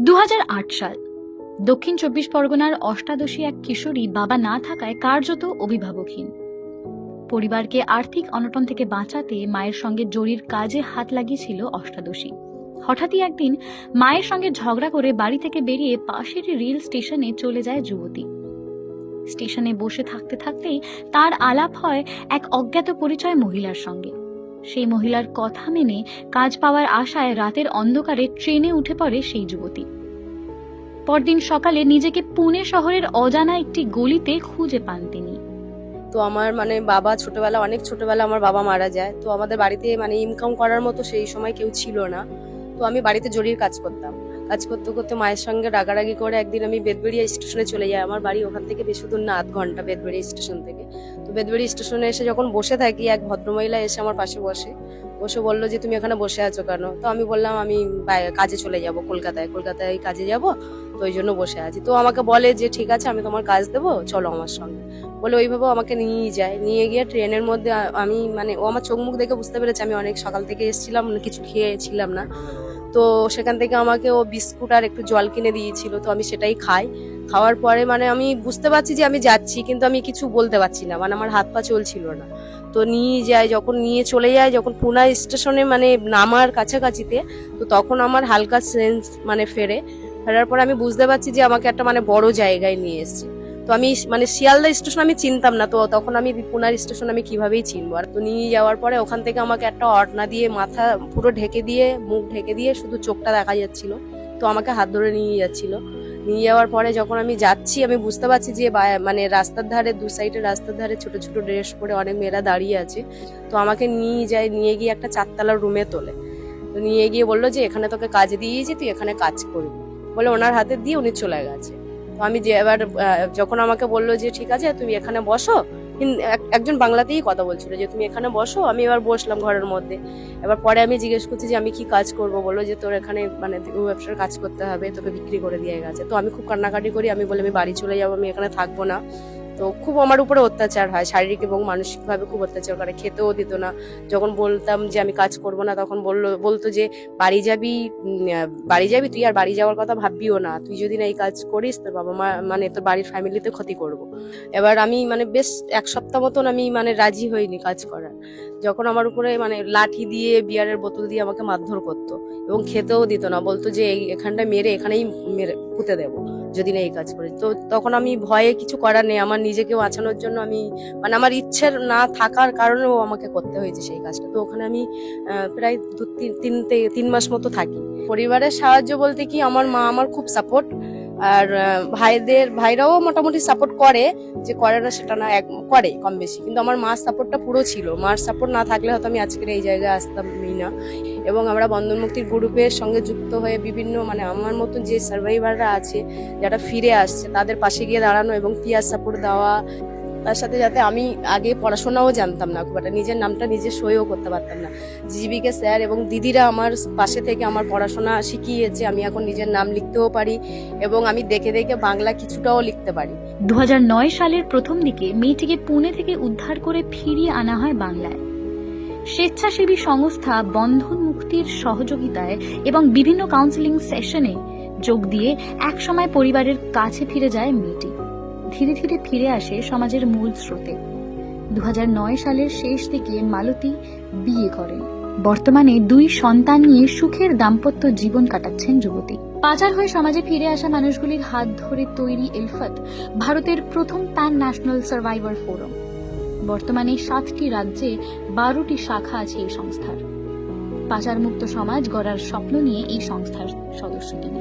দু হাজার আট সাল, দক্ষিণ চব্বিশ পরগনার অষ্টাদশী এক কিশোরী বাবা না থাকায় কার্যত অভিভাবকহীন। পরিবারকে আর্থিক অনটন থেকে বাঁচাতে মায়ের সঙ্গে জরির কাজে হাত লাগিয়েছিল অষ্টাদশী। হঠাৎই একদিন মায়ের সঙ্গে ঝগড়া করে বাড়ি থেকে বেরিয়ে পাশের রেল স্টেশনে চলে যায় যুবতী। স্টেশনে বসে থাকতে থাকতেই তার আলাপ হয় এক অজ্ঞাত পরিচয় মহিলার সঙ্গে। সেই মহিলার কথা মেনে কাজ পাওয়ার আশায় রাতের অন্ধকারে ট্রেনে উঠে পড়ে সেই যুবতী। পরদিন সকালে নিজেকে পুনে শহরের অজানা একটি গলিতে খুঁজে পান তিনি। তো আমার মানে বাবা ছোটবেলা, অনেক ছোটবেলা আমার বাবা মারা যায়। তো আমাদের বাড়িতে মানে ইনকাম করার মতো সেই সময় কেউ ছিল না। তো আমি বাড়িতে জরির কাজ করতাম। কাজ করতে করতে মায়ের সঙ্গে রাগারাগি করে একদিন আমি বেদবেড়িয়া স্টেশনে চলে যাই। আমার বাড়ি ওখান থেকে বেশি দূর না, আধ ঘণ্টা বেদবেড়িয়া স্টেশন থেকে। তো বেদবেড়িয়া স্টেশনে এসে যখন বসে থাকি, এক ভদ্রমহিলা এসে আমার পাশে বসে। বসে বলল যে, তুমি এখানে বসে আছো কেন? তো আমি বললাম, আমি কাজে চলে যাব, কলকাতায়। কলকাতায় কাজে যাব, তো ওই জন্য বসে আছি। তো আমাকে বলে যে, ঠিক আছে, আমি তোমার কাজ দেবো, চলো আমার সঙ্গে। বলে ওইভাবে আমাকে নিয়ে যায়। নিয়ে গিয়ে ট্রেনের মধ্যে আমি মানে ও আমার চোখ মুখ দেখে বুঝতে পেরেছে, আমি অনেক সকাল থেকে এসেছিলাম, কিছু খেয়েছিলাম না। তো সেখান থেকে আমাকে ও বিস্কুট আর একটু জল কিনে দিয়েছিল, তো আমি সেটাই খাই। খাওয়ার পরে মানে আমি বুঝতে পারছি যে আমি যাচ্ছি, কিন্তু আমি কিছু বলতে পারছি না মানে আমার হাত পা চলছিল না। তো নিয়ে যায়, যখন নিয়ে চলে যায়, যখন পুনা স্টেশনে মানে নামার কাছাকাছিতে, তো তখন আমার হালকা সেন্স মানে ফেরে। ফেরার পরে আমি বুঝতে পারছি যে আমাকে একটা মানে বড় জায়গায় নিয়ে এসছে। তো আমি মানে শিয়ালদা স্টেশন আমি চিনতাম না, তো তখন আমি পুনার স্টেশন আমি কিভাবেই চিনবো? আর তো নিয়ে যাওয়ার পরে ওখান থেকে আমাকে একটা অটনা দিয়ে মাথা পুরো ঢেকে দিয়ে, মুখ ঢেকে দিয়ে শুধু চোখটা দেখা যাচ্ছিল। তো আমাকে হাত ধরে নিয়ে যাচ্ছিল। নিয়ে যাওয়ার পরে যখন আমি যাচ্ছি, আমি বুঝতে পারছি যে মানে রাস্তার ধারে, দু সাইডে রাস্তার ধারে ছোট ছোট ড্রেস পরে অনেক মেয়েরা দাঁড়িয়ে আছে। তো আমাকে নিয়ে যায়, নিয়ে গিয়ে একটা চারতলার রুমে তোলে। তো নিয়ে গিয়ে বলল যে, এখানে তোকে কাজ দিয়েছি তুই এখানে কাজ করবি। বলে ওনার হাতে দিয়ে উনি চলে গেছে। তো আমি যে এবার যখন আমাকে বলল যে, ঠিক আছে, তুমি এখানে বসো। একজন বাংলাতেই কথা বলছিল যে, তুমি এখানে বসো, আমি এবার বসলাম ঘরের মধ্যে। এবার পরে আমি জিজ্ঞেস করছি যে, আমি কি কাজ করব? বলো যে, তোর এখানে মানে ব্যবসার কাজ করতে হবে, তোকে বিক্রি করে দিয়ে গেছে। তো আমি খুব কান্নাকাটি করি, আমি বলে আমি বাড়ি চলে যাব, আমি এখানে থাকব না। তো খুব আমার উপরে অত্যাচার হয়, শারীরিক এবং মানসিকভাবে খুব অত্যাচার করে, খেতেও দিত না। যখন বলতাম যে আমি কাজ করব না, তখন বলল, বলতো যে, বাড়ি যাবি বাড়ি যাবি তুই আর বাড়ি যাওয়ার কথা ভাববিও না। তুই যদি না এই কাজ করিস, তোর বাবা মা মানে তোর বাড়ির ফ্যামিলিতে ক্ষতি করব। এবার আমি মানে বেশ এক সপ্তাহ মতন আমি মানে রাজি হইনি কাজ করার। যখন আমার উপরে মানে লাঠি দিয়ে, বিয়ারের বোতল দিয়ে আমাকে মারধর করতো এবং খেতেও দিত না, বলতো যে এখানটা মেরে এখানেই মেরে পুঁতে দেবো, যদি না এই কাজ করি। তো তখন আমি ভয়ে কিছু করার নেই, আমার নিজেকে বাঁচানোর জন্য আমি মানে আমার ইচ্ছের না থাকার কারণেও আমাকে করতে হয়েছে সেই কাজটা। তো ওখানে আমি প্রায় দু তিন তিন তিন মাস মতো থাকি। পরিবারের সাহায্য বলতে কি, আমার মা আমার খুব সাপোর্ট আর ভাইদের, ভাইরাও মোটামুটি সাপোর্ট করে যে করে না সেটা না এক, করে কম বেশি। কিন্তু আমার মার সাপোর্টটা পুরো ছিল। মার সাপোর্ট না থাকলে হয়তো আমি আজকের এই জায়গায় আসতামই না। এবং আমরা বন্ধন মুক্তির গ্রুপের সঙ্গে যুক্ত হয়ে বিভিন্ন মানে আমার মতন যে সার্ভাইভাররা আছে, যারা ফিরে আসছে, তাদের পাশে গিয়ে দাঁড়ানো এবং পিয়ার সাপোর্ট দেওয়া তার সাথে যাতে আমি আগে পড়াশোনাও জানতাম না খুব একটা। নিজের নামটা নিজে সইও করতে পারতাম না। জিবিকে স্যার এবং দিদিরা আমার পাশে থেকে আমার পড়াশোনা শিখিয়েছে, আমি এখন নিজের নাম লিখতেও পারি এবং আমি দেখে দেখে বাংলা কিছুটাও লিখতে পারি। দু হাজার নয় সালের প্রথম দিকে মেয়েটিকে পুনে থেকে উদ্ধার করে ফিরিয়ে আনা হয় বাংলায়। স্বেচ্ছাসেবী সংস্থা বন্ধন মুক্তির সহযোগিতায় এবং বিভিন্ন কাউন্সিলিং সেশনে যোগ দিয়ে একসময় পরিবারের কাছে ফিরে যায় মেয়েটি। ধীরে ধীরে ফিরে আসে সমাজের মূল স্রোতে। দুহাজার নয় সালের শেষ দিকে মালতী বিয়ে করেন বর্তমানে দুই সন্তান নিয়ে সুখের দাম্পত্য জীবন কাটাচ্ছেন যুবতী। পাচার হয়ে সমাজে ফিরে আসা মানুষগুলির হাত ধরে তৈরি এলফাত ভারতের প্রথম প্যান ন্যাশনাল সার্ভাইভার ফোরাম। বর্তমানে সাতটি রাজ্যে বারোটি শাখা আছে এই সংস্থার। পাচারমুক্ত সমাজ গড়ার স্বপ্ন নিয়ে এই সংস্থার সদস্য তিনি